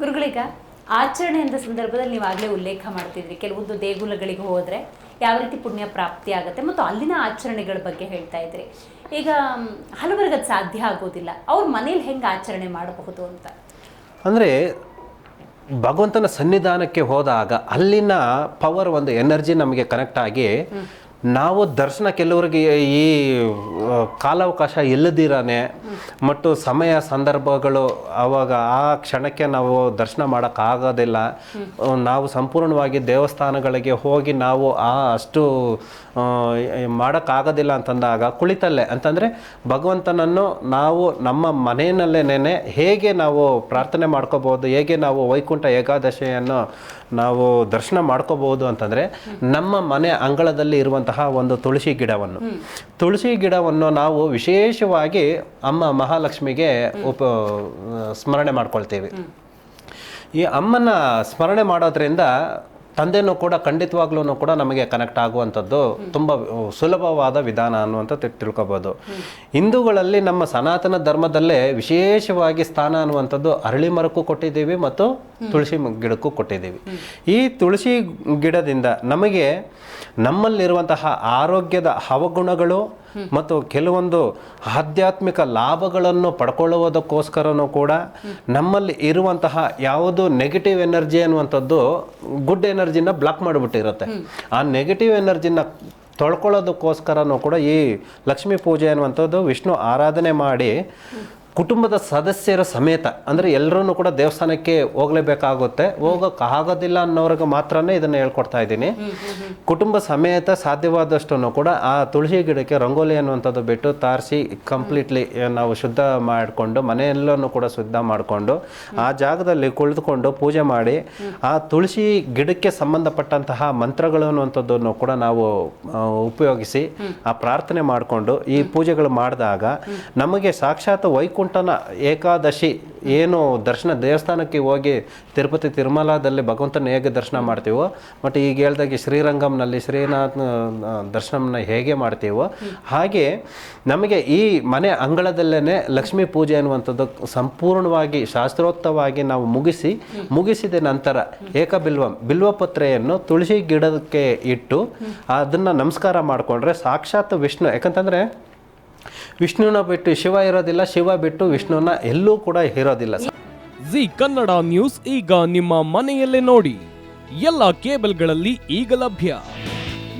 ಗುರುಗಳೀಗ ಆಚರಣೆ ಅಂತ ಸಂದರ್ಭದಲ್ಲಿ ನೀವು ಆಗಲೇ ಉಲ್ಲೇಖ ಮಾಡ್ತಿದ್ರಿ. ಕೆಲವೊಂದು ದೇಗುಲಗಳಿಗೆ ಹೋದರೆ ಯಾವ ರೀತಿ ಪುಣ್ಯ ಪ್ರಾಪ್ತಿ ಆಗುತ್ತೆ ಮತ್ತು ಅಲ್ಲಿನ ಆಚರಣೆಗಳ ಬಗ್ಗೆ ಹೇಳ್ತಾ ಇದ್ರಿ. ಈಗ ಹಲವರಿಗೆ ಅದು ಸಾಧ್ಯ ಆಗೋದಿಲ್ಲ. ಅವ್ರ ಮನೇಲಿ ಹೆಂಗೆ ಆಚರಣೆ ಮಾಡಬಹುದು ಅಂತ? ಅಂದರೆ ಭಗವಂತನ ಸನ್ನಿಧಾನಕ್ಕೆ ಹೋದಾಗ ಅಲ್ಲಿನ ಪವರ್ ಒಂದು ಎನರ್ಜಿ ನಮಗೆ ಕನೆಕ್ಟ್ ಆಗಿ ನಾವು ದರ್ಶನ ಕೆಲವರಿಗೆ ಈ ಕಾಲಾವಕಾಶ ಇಲ್ಲದಿರಾನೆ ಮತ್ತು ಸಮಯ ಸಂದರ್ಭಗಳು ಅವಾಗ ಆ ಕ್ಷಣಕ್ಕೆ ನಾವು ದರ್ಶನ ಮಾಡೋಕ್ಕಾಗೋದಿಲ್ಲ ನಾವು ಸಂಪೂರ್ಣವಾಗಿ ದೇವಸ್ಥಾನಗಳಿಗೆ ಹೋಗಿ ನಾವು ಆ ಅಷ್ಟು ಮಾಡೋಕ್ಕಾಗೋದಿಲ್ಲ ಅಂತಂದಾಗ ಕುಳಿತಲ್ಲೇ. ಅಂತಂದರೆ ಭಗವಂತನನ್ನು ನಾವು ನಮ್ಮ ಮನೆಯಲ್ಲೇನೆ ಹೇಗೆ ನಾವು ಪ್ರಾರ್ಥನೆ ಮಾಡ್ಕೋಬೋದು ಹೇಗೆ ನಾವು ವೈಕುಂಠ ಏಕಾದಶಿಯನ್ನು ನಾವು ದರ್ಶನ ಮಾಡ್ಕೋಬೋದು ಅಂತಂದರೆ ನಮ್ಮ ಮನೆ ಅಂಗಳದಲ್ಲಿ ಇರುವಂತಹ ಒಂದು ತುಳಸಿ ಗಿಡವನ್ನು. ತುಳಸಿ ಗಿಡವನ್ನು ನಾವು ವಿಶೇಷವಾಗಿ ಅಮ್ಮ ಮಹಾಲಕ್ಷ್ಮಿಗೆ ಉಪ, ಸ್ಮರಣೆ ಮಾಡ್ಕೊಳ್ತೇವೆ. ಈ ಅಮ್ಮನ ಸ್ಮರಣೆ ಮಾಡೋದ್ರಿಂದ ತಂದೆನೂ ಕೂಡ ಖಂಡಿತವಾಗ್ಲೂ ಕೂಡ ನಮಗೆ ಕನೆಕ್ಟ್ ಆಗುವಂಥದ್ದು ತುಂಬ ಸುಲಭವಾದ ವಿಧಾನ ಅನ್ನುವಂಥ ತಿಳ್ಕೊಬೋದು. ಹಿಂದೂಗಳಲ್ಲಿ ನಮ್ಮ ಸನಾತನ ಧರ್ಮದಲ್ಲೇ ವಿಶೇಷವಾಗಿ ಸ್ಥಾನ ಅನ್ನುವಂಥದ್ದು ಅರಳಿ ಮರಕ್ಕೂ ಕೊಟ್ಟಿದ್ದೀವಿ ಮತ್ತು ತುಳಸಿ ಗಿಡಕ್ಕೂ ಕೊಟ್ಟಿದ್ದೀವಿ. ಈ ತುಳಸಿ ಗಿಡದಿಂದ ನಮಗೆ ನಮ್ಮಲ್ಲಿರುವಂತಹ ಆರೋಗ್ಯದ ಹವಗುಣಗಳು ಮತ್ತು ಕೆಲವೊಂದು ಆಧ್ಯಾತ್ಮಿಕ ಲಾಭಗಳನ್ನು ಪಡ್ಕೊಳ್ಳುವುದಕ್ಕೋಸ್ಕರನೂ ಕೂಡ ನಮ್ಮಲ್ಲಿ ಇರುವಂತಹ ಯಾವುದು ನೆಗೆಟಿವ್ ಎನರ್ಜಿ ಅನ್ನುವಂಥದ್ದು ಗುಡ್ ಎನರ್ಜಿನ ಬ್ಲಾಕ್ ಮಾಡಿಬಿಟ್ಟಿರುತ್ತೆ. ಆ ನೆಗೆಟಿವ್ ಎನರ್ಜಿನ ತೊಳ್ಕೊಳ್ಳೋದಕ್ಕೋಸ್ಕರನೂ ಕೂಡ ಈ ಲಕ್ಷ್ಮೀ ಪೂಜೆ ಅನ್ನುವಂಥದ್ದು ವಿಷ್ಣು ಆರಾಧನೆ ಮಾಡಿ ಕುಟುಂಬದ ಸದಸ್ಯರ ಸಮೇತ ಅಂದರೆ ಎಲ್ಲರೂ ಕೂಡ ದೇವಸ್ಥಾನಕ್ಕೆ ಹೋಗಲೇಬೇಕಾಗುತ್ತೆ. ಹೋಗೋಕ್ಕಾಗೋದಿಲ್ಲ ಆಗೋದಿಲ್ಲ ಅನ್ನೋರಿಗೆ ಮಾತ್ರನೇ ಇದನ್ನು ಹೇಳ್ಕೊಡ್ತಾ ಇದ್ದೀನಿ. ಕುಟುಂಬ ಸಮೇತ ಸಾಧ್ಯವಾದಷ್ಟು ಕೂಡ ಆ ತುಳಸಿ ಗಿಡಕ್ಕೆ ರಂಗೋಲಿ ಅನ್ನುವಂಥದ್ದು ಬಿಟ್ಟು ತಾರಿಸಿ ಕಂಪ್ಲೀಟ್ಲಿ ನಾವು ಶುದ್ಧ ಮಾಡಿಕೊಂಡು ಮನೆಯೆಲ್ಲನೂ ಕೂಡ ಶುದ್ಧ ಮಾಡಿಕೊಂಡು ಆ ಜಾಗದಲ್ಲಿ ಕುಳಿತುಕೊಂಡು ಪೂಜೆ ಮಾಡಿ ಆ ತುಳಸಿ ಗಿಡಕ್ಕೆ ಸಂಬಂಧಪಟ್ಟಂತಹ ಮಂತ್ರಗಳು ಅನ್ನುವಂಥದ್ದನ್ನು ಕೂಡ ನಾವು ಉಪಯೋಗಿಸಿ ಆ ಪ್ರಾರ್ಥನೆ ಮಾಡಿಕೊಂಡು ಈ ಪೂಜೆಗಳು ಮಾಡಿದಾಗ ನಮಗೆ ಸಾಕ್ಷಾತ್ ವೈಕುಂಠನ ಏಕಾದಶಿ ಏನು ದರ್ಶನ ದೇವಸ್ಥಾನಕ್ಕೆ ಹೋಗಿ ತಿರುಪತಿ ತಿರುಮಲದಲ್ಲಿ ಭಗವಂತನ ಹೇಗೆ ದರ್ಶನ ಮಾಡ್ತೀವೋ, ಮತ್ತು ಈಗ ಹೇಳ್ದಾಗೆ ಶ್ರೀರಂಗಂನಲ್ಲಿ ಶ್ರೀನಾಥ್ ದರ್ಶನವನ್ನು ಹೇಗೆ ಮಾಡ್ತೀವೋ, ಹಾಗೆ ನಮಗೆ ಈ ಮನೆ ಅಂಗಳದಲ್ಲೇ ಲಕ್ಷ್ಮೀ ಪೂಜೆ ಅನ್ನುವಂಥದ್ದು ಸಂಪೂರ್ಣವಾಗಿ ಶಾಸ್ತ್ರೋಕ್ತವಾಗಿ ನಾವು ಮುಗಿಸಿ, ಮುಗಿಸಿದ ನಂತರ ಏಕಬಿಲ್ವಂ, ಬಿಲ್ವಪತ್ರೆಯನ್ನು ತುಳಸಿ ಗಿಡಕ್ಕೆ ಇಟ್ಟು ಅದನ್ನು ನಮಸ್ಕಾರ ಮಾಡಿಕೊಂಡ್ರೆ ಸಾಕ್ಷಾತ್ ವಿಷ್ಣು. ಯಾಕಂತಂದರೆ ವಿಷ್ಣುನ ಬಿಟ್ಟು ಶಿವ ಇರೋದಿಲ್ಲ ಶಿವ ಬಿಟ್ಟು ವಿಷ್ಣುನ ಎಲ್ಲೂ ಕೂಡ ಇರೋದಿಲ್ಲ ಜಿ ಕನ್ನಡ ನ್ಯೂಸ್ ಈಗ ನಿಮ್ಮ ಮನೆಯಲ್ಲೇ ನೋಡಿ. ಎಲ್ಲ ಕೇಬಲ್ಗಳಲ್ಲಿ ಈಗ ಲಭ್ಯ.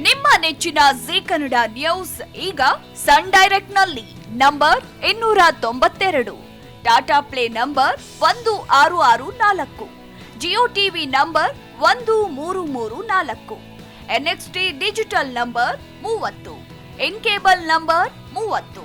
ನಿಮ್ಮ ನೆಚ್ಚಿನ ಜಿ ಕನ್ನಡ ನ್ಯೂಸ್ ಈಗ ಸನ್ ಡೈರೆಕ್ಟ್ನಲ್ಲಿ ನಂಬರ್ ಇನ್ನೂರ ತೊಂಬತ್ತೆರಡು. ಟಾಟಾ ಪ್ಲೇ ನಂಬರ್ ಒಂದು ಆರು ಆರು ನಾಲ್ಕು. ಜಿಯೋ ಟಿವಿ ನಂಬರ್ ಒಂದು ಮೂರು ಮೂರು ನಾಲ್ಕು. ಎನ್ಎಕ್ಸ್ಟಿ ಡಿಜಿಟಲ್ ನಂಬರ್ ಮೂವತ್ತು. ಇನ್ ಕೇಬಲ್ ನಂಬರ್ ಮೂವತ್ತು.